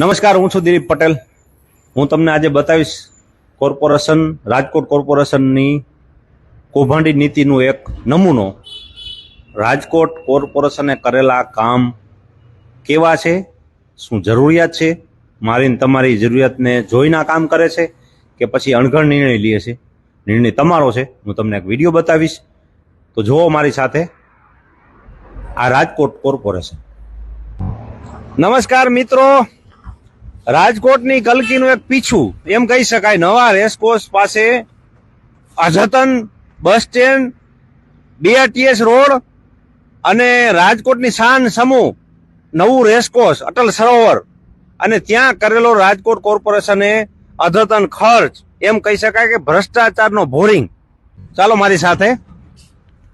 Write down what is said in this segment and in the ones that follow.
નમસ્કાર, હું છું દિલીપ પટેલ. હું તમને આજે બતાવીશ કોર્પોરેશન, રાજકોટ કોર્પોરેશનની કૌભાંડી નીતિનું એક નમૂનો. રાજકોટ કોર્પોરેશને કરેલા કામ કેવા છે, શું જરૂરિયાત છે? મારીને તમારી જરૂરિયાતને જોઈને કામ કરે છે કે પછી અણઘડ નિર્ણય લે છે? નિર્ણય તમારો છે. હું તમને એક વીડિયો બતાવીશ. તો જુઓ મારી સાથે આ રાજકોટ કોર્પોરેશન. નમસ્કાર મિત્રો. રાજકોટની કલકીનું એક પીછું, એમ કહી શકાય, નવા રેસકોર્સ પાસે અજતન બસ સ્ટેન્ડ બીઆરટીએસ રોડ અને રાજકોટની શાન સમૂહ નવું રેસકોર્સ અટલ સરોવર. અને ત્યાં કરેલો રાજકોટ કોર્પોરેશને અધતન ખર્ચ, એમ કહી શકાય કે ભ્રષ્ટાચારનો ભોરિંગ. ચાલો મારી સાથે.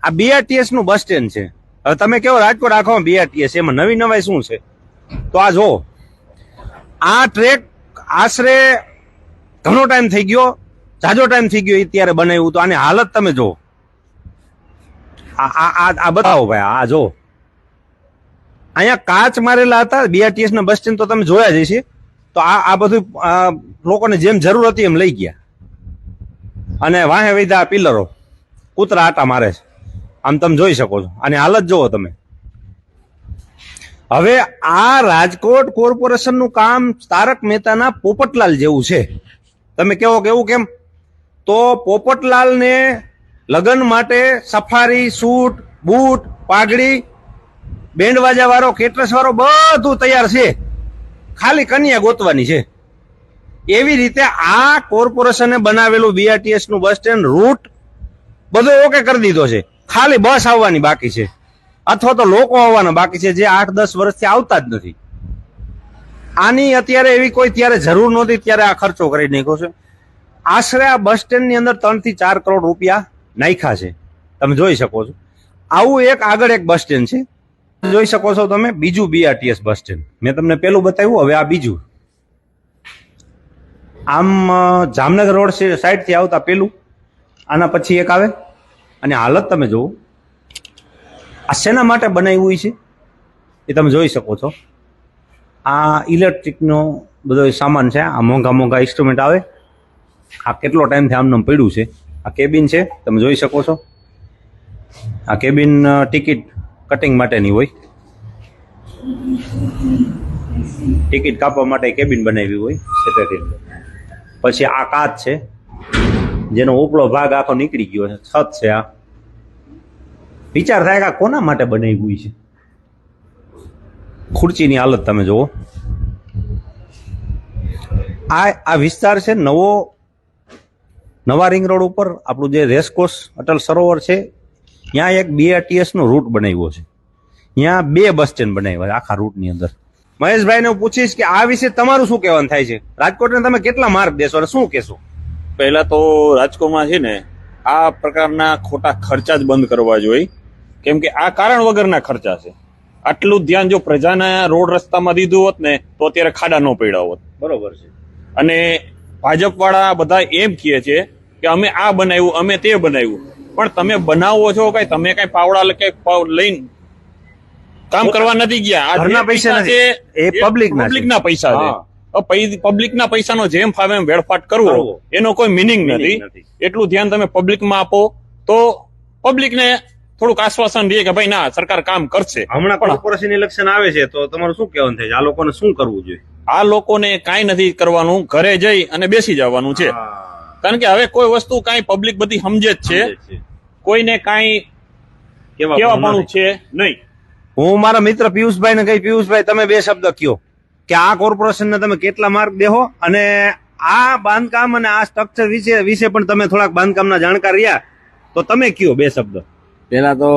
આ બીઆરટીએસનું બસ સ્ટેન્ડ છે. હવે તમે કેવો રાજકોટ આખો બીઆરટીએસ એમાં નવી નવાઈ શું છે? તો આ જો આ ટ્રેક આશરે ઘણો ટાઈમ થઈ ગયો. જાજો ટાઈમ થઈ ગયો એ ત્યારે બનાવ્યું તો. આની હાલત તમે જો આ આ બતાવો ભાઈ, આ જો અહીંયા કાચ મારેલા હતા બીઆરટીએસ ના બસ સ્ટેન્ડ તો તમે જોયા જ તો આ આ બધું લોકોને જેમ જરૂર હતી એમ લઈ ગયા. અને વાહે વૈધા પિલરો કૂતરા આટા મારે. છે આમ તમે જોઈ શકો છો. આની હાલત જુઓ તમે. હવે આ રાજકોટ કોર્પોરેશનનું કામ તારક મહેતાના પોપટલાલ જેવું છે. તમે કેવો કેવું કેમ? તો પોપટલાલને લગ્ન માટે સફારી, સૂટ, બૂટ, પાઘડી બેન્ડ વાળો કેટરસ વાળો બધું તૈયાર છે. ખાલી કન્યા ગોતવાની છે. એવી રીતે આ કોર્પોરેશને બનાવેલું બીઆરટીએસનું બસ સ્ટેન્ડ રૂટ બધો ઓકે કરી દીધો છે. ખાલી બસ આવવાની બાકી છે. અથવા તો લોકો આવવાના બાકી છે જે આઠ દસ વર્ષથી આવતા જ નથી. આની અત્યારે એવી કોઈ ત્યારે જરૂર નહોતી, ત્યારે આ ખર્ચો કરી નાખ્યો છે. આશરે આ બસ સ્ટેન્ડની અંદર ત્રણથી ચાર કરોડ રૂપિયા નાખ્યા છે. તમે જોઈ શકો છો. આવું એક આગળ એક બસ સ્ટેન્ડ છે. જોઈ શકો છો તમે, બીજું બીઆરટીએસ બસ સ્ટેન્ડ. મેં તમને પેલું બતાવ્યું, હવે આ બીજું. આમ જામનગર રોડ સાઈડથી આવતા પેલું. આના પછી એક આવે. અને હાલત તમે જુઓ. આ શેના માટે બનાવ્યું છે? એ તમે જોઈ શકો છો. આ ઇલેક્ટ્રિકનો બધો સામાન છે. આ મોંઘા મોંઘા ઇન્સ્ટ્રુમેન્ટ આવે. આ કેટલો ટાઈમથી આમનામ પડ્યું છે? આ કેબિન છે. તમે જોઈ શકો છો. આ કેબિન ટિકિટ કટિંગ માટેની હોય. ટિકિટ કાપવા માટે કેબિન બનાવી હોય સેક્રેટરી પછી આ કાચ છે. જેનો ઉપલો ભાગ આખો નીકળી ગયો છે. છત છે આ. વિચાર થાય કે કોના માટે બનાવ્યું છે? ખુરચીની હાલત તમે જુઓ. આ આ વિસ્તાર છે નવો, નવા રિંગ રોડ ઉપર આપણું જે રેસકોર્સ અટલ સરોવર છે, ત્યાં એક બીઆરટીએસનો રૂટ બનાવ્યો છે. ત્યાં બે બસ સ્ટેન્ડ બનાવ્યા આખા રૂટની અંદર. મહેશભાઈને હું પૂછીશ કે આ વિશે તમારું શું કહેવાનું થાય છે? રાજકોટને તમે કેટલા માર્ક દેશો શું કહેશો? પહેલા તો રાજકોટમાં છે ને, આ પ્રકારના ખોટા ખર્ચા જ બંધ કરવા જોઈએ. કેમ કે આ કારણ વગરના ખર્ચા છે. આટલું ધ્યાન જો પ્રજાના રોડ રસ્તામાં દીધું હોત ને તો અત્યારે ખાડા ન પડ્યા હોત. બરોબર છે. અને ભાજપ વાળા બધા એમ કહે છે કે અમે આ બનાવ્યું અમે તે બનાવ્યું. પણ તમે બનાવો છો કઈ તમે કઈ પાવડા લઈને કામ કરવા નથી ગયા. આ ઘરના પૈસા છે, એ પબ્લિક પબ્લિક ના પૈસા છે. પબ્લિક ના પૈસાનો જેમ ફાવે એમ વેડફાટ કરવો. એનો કોઈ મિનિંગ નથી. નથી. એટલું ધ્યાન તમે પબ્લિકમાં આપો તો પબ્લિકને થોડુંક આશ્વાસન દે કે ભાઈ ના સરકાર કામ કરશે. હમણાં કોર્પોરેશન ઇલેક્શન આવે છે તો તમારું શું કહેવાનું થાય છે? આ લોકોને શું કરવું જોઈએ? આ લોકોને કાંઈ નથી કરવાનું ઘરે જઈ અને બેસી જવાનું છે. કારણ કે હવે કોઈ વસ્તુ કાંઈ પબ્લિક બધી સમજે જ છે. કોઈને કાંઈ કેવા પણ છે. નહીં. હું મારા મિત્ર પિયુષભાઈ ને કહી પિયુષભાઈ તમે બે શબ્દ કયો? કે આ કોર્પોરેશન ને તમે કેટલા માર્ક દેહો? અને આ બાંધકામ અને આ સ્ટ્રક્ચર વિશે વિશે પણ તમે થોડાક બાંધકામના જાણકાર રહ્યા. તો તમે કયો બે શબ્દ? પેલા તો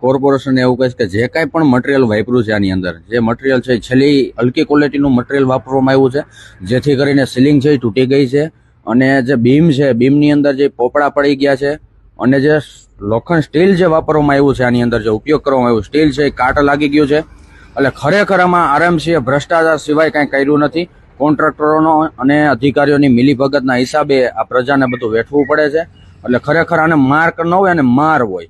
કોર્પોરેશન એવું કહે છે કે જે કાંઈ પણ મટીરિયલ વાપર્યું છે આની અંદર, જે મટીરિયલ છે છેલ્લી હલકી ક્વોલિટીનું મટીરિયલ વાપરવામાં આવ્યું છે, જેથી કરીને સીલિંગ છે એ તૂટી ગઈ છે અને જે બીમ છે, બીમની અંદર જે પોપડા પડી ગયા છે અને જે લોખંડ સ્ટીલ જે વાપરવામાં આવ્યું છે આની અંદર, જે ઉપયોગ કરવામાં આવ્યું સ્ટીલ છે એ કાટ લાગી ગયું છે. એટલે ખરેખર આમાં આરએમસીએ ભ્રષ્ટાચાર સિવાય કાંઈ કર્યું નથી. કોન્ટ્રાક્ટરોનો અને અધિકારીઓની મિલીભગતના હિસાબે આ પ્રજાને બધું વેઠવું પડે છે. એટલે ખરેખર આને માર્ક ન હોય અને માર હોય.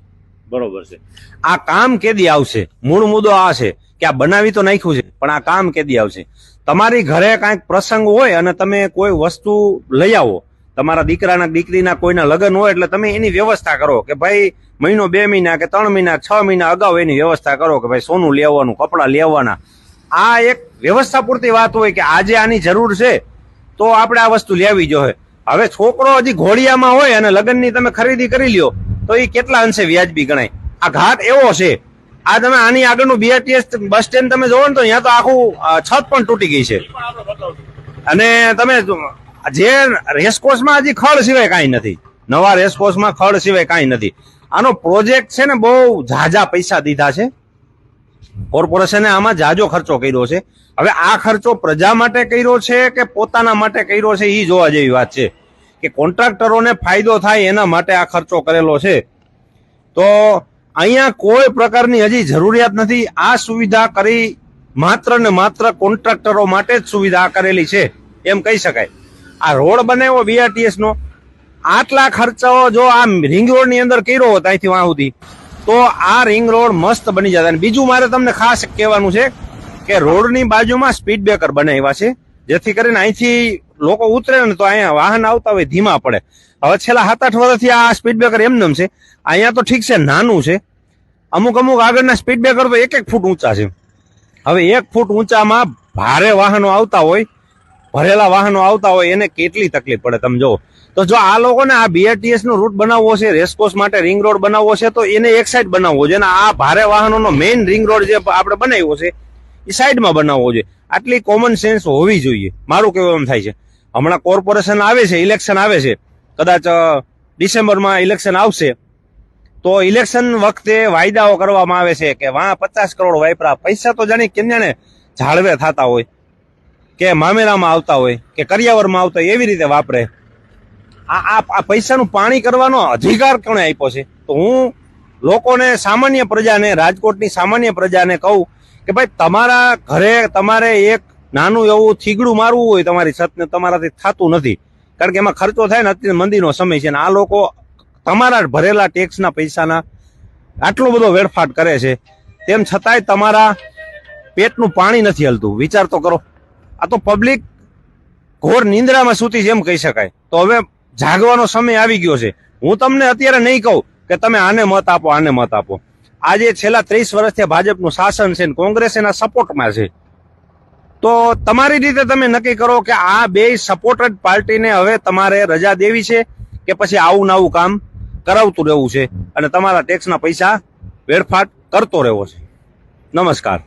બરોબર છે. આ કામ કેદી આવશે? મૂળ મુદ્દો આ છે કે આ બનાવી તો નાખ્યું છે, પણ આ કામ કેદી આવશે? તમારી ઘરે કાંઈક પ્રસંગ હોય અને તમે કોઈ વસ્તુ લઈ આવો, તમારા દીકરાના દીકરીના કોઈના લગ્ન હોય એટલે તમે એની વ્યવસ્થા કરો કે ભાઈ મહિનો બે મહિના કે ત્રણ મહિના છ મહિના અગાઉ એની વ્યવસ્થા કરો કે ભાઈ સોનું લેવાનું કપડાં લેવાના આ એક વ્યવસ્થા પૂરતી વાત હોય કે આજે આની જરૂર છે, તો આપણે આ વસ્તુ લેવી જોઈએ. હવે છોકરો હજી ઘોડિયામાં હોય અને લગ્નની તમે ખરીદી કરી લ્યો તો એ કેટલા અંશે વ્યાજબી ગણાય? આ ઘાટ એવો છે. આ તમે આની આગળનું બીઆરટીએસ બસ સ્ટેન્ડ તમે જોવો ને તો અહીંયા તો આખું છત પણ તૂટી ગઈ છે. અને તમે જો- રેસકોર્સમાં હજી ખડ સિવાય કાંઈ નથી. નવા રેસકોર્સમાં ખડ સિવાય કાંઈ નથી. આનો પ્રોજેક્ટ છે ને બહુ ઝાઝા પૈસા દીધા છે. કોર્પોરેશને આમાં જાજો ખર્ચો કર્યો છે. હવે આ ખર્ચો પ્રજા માટે કર્યો છે કે પોતાના માટે કર્યો છે એ જોવા જેવી વાત છે. કે કોન્ટ્રાક્ટરોને ફાયદો થાય એના માટે આ ખર્ચો કરેલો છે. તો અહીંયા કોઈ પ્રકારની હજી જરૂરિયાત નથી. આ સુવિધા કરી માત્ર ને માત્ર કોન્ટ્રાક્ટરો માટે જ સુવિધા કરેલી છે. એમ કહી શકાય. આ રોડ બનાવ્યો બીઆરટીએસ નો આટલા ખર્ચાઓ જો આ રિંગ રોડની અંદર કર્યો હોત અહીંથી વાં સુધી, તો આ રિંગ રોડ મસ્ત બની જતા. અને બીજું મારે તમને ખાસ કહેવાનું છે કે રોડની બાજુમાં સ્પીડ બ્રેકર બનાવ્યા છે. જેથી કરીને અહીંથી લોકો ઉતરે ને તો અહીંયા વાહન આવતા હોય ધીમા પડે. હવે છેલ્લા સાત આઠ વર્ષથી આ સ્પીડ બ્રેકર એમનેમ છે. અહીંયા તો ઠીક છે, નાનું છે. અમુક અમુક આગળના સ્પીડ બ્રેકર તો એક એક ફૂટ ઊંચા છે. હવે એક ફૂટ ઊંચામાં ભારે વાહનો આવતા હોય, ભરેલા વાહનો આવતા હોય, એને કેટલી તકલીફ પડે તમે જો તો જો આ લોકોને આ બીઆરટીએસ નો રૂટ બનાવવો છે રેસકોર્સ માટે રિંગ રોડ બનાવવો છે, તો એને એક સાઈડ બનાવવો છે. અને આ ભારે વાહનોનો મેઇન રિંગ રોડ જે આપણે બનાવ્યો છે સાઈડમાં બનાવવો જોઈએ. આટલી કોમન સેન્સ હોવી જોઈએ. મારું કેવું એમ થાય છે. હમણાં કોર્પોરેશન આવે છે ઇલેક્શન આવે છે. કદાચ ડિસેમ્બરમાં ઇલેક્શન આવશે, તો ઇલેક્શન વખતે વાયદાઓ કરવામાં આવે છે કે વા પચાસ કરોડ વાપરા પૈસા તો જાણે કેમ જાણે જાળવે થતા હોય, કે મામેરામાં આવતા હોય, કે કરિયાવરમાં આવતા હોય, એવી રીતે વાપરે. આ આ પૈસાનું પાણી કરવાનો અધિકાર કોણે આપ્યો છે? તો હું લોકોને સામાન્ય પ્રજાને, રાજકોટની સામાન્ય પ્રજાને કહું કે ભાઈ, તમારા ઘરે તમારે એક નાનું એવું થીગડું મારવું હોય તમારી છતને, તમારાથી થતું નથી. કારણ કે એમાં ખર્ચો થાય ને અત્યારે મંદીનો સમય છે ને આ લોકો તમારા ભરેલા ટેક્સના પૈસાના આટલો બધો વેડફાટ કરે છે. તેમ છતાંય તમારા પેટનું પાણી નથી હલતું. વિચાર તો કરો. આ તો પબ્લિક ઘોર નિંદ્રામાં સૂતી જેમ કહી શકાય. તો હવે જાગવાનો સમય આવી ગયો છે. હું તમને અત્યારે નહીં કહું કે તમે આને મત આપો, આને મત આપો. આજે છેલ્લા ત્રીસ વર્ષથી ભાજપનું શાસન છે કોંગ્રેસ એના સપોર્ટમાં છે. તો તમારી રીતે તમે નક્કી કરો કે આ બે સપોર્ટેડ પાર્ટીને હવે તમારે રજા દેવી છે કે પછી આવું ને આવું કામ કરાવતું રહેવું છે અને તમારા ટેક્સના પૈસા વેડફાટ કરતો રહેવો છે. નમસ્કાર.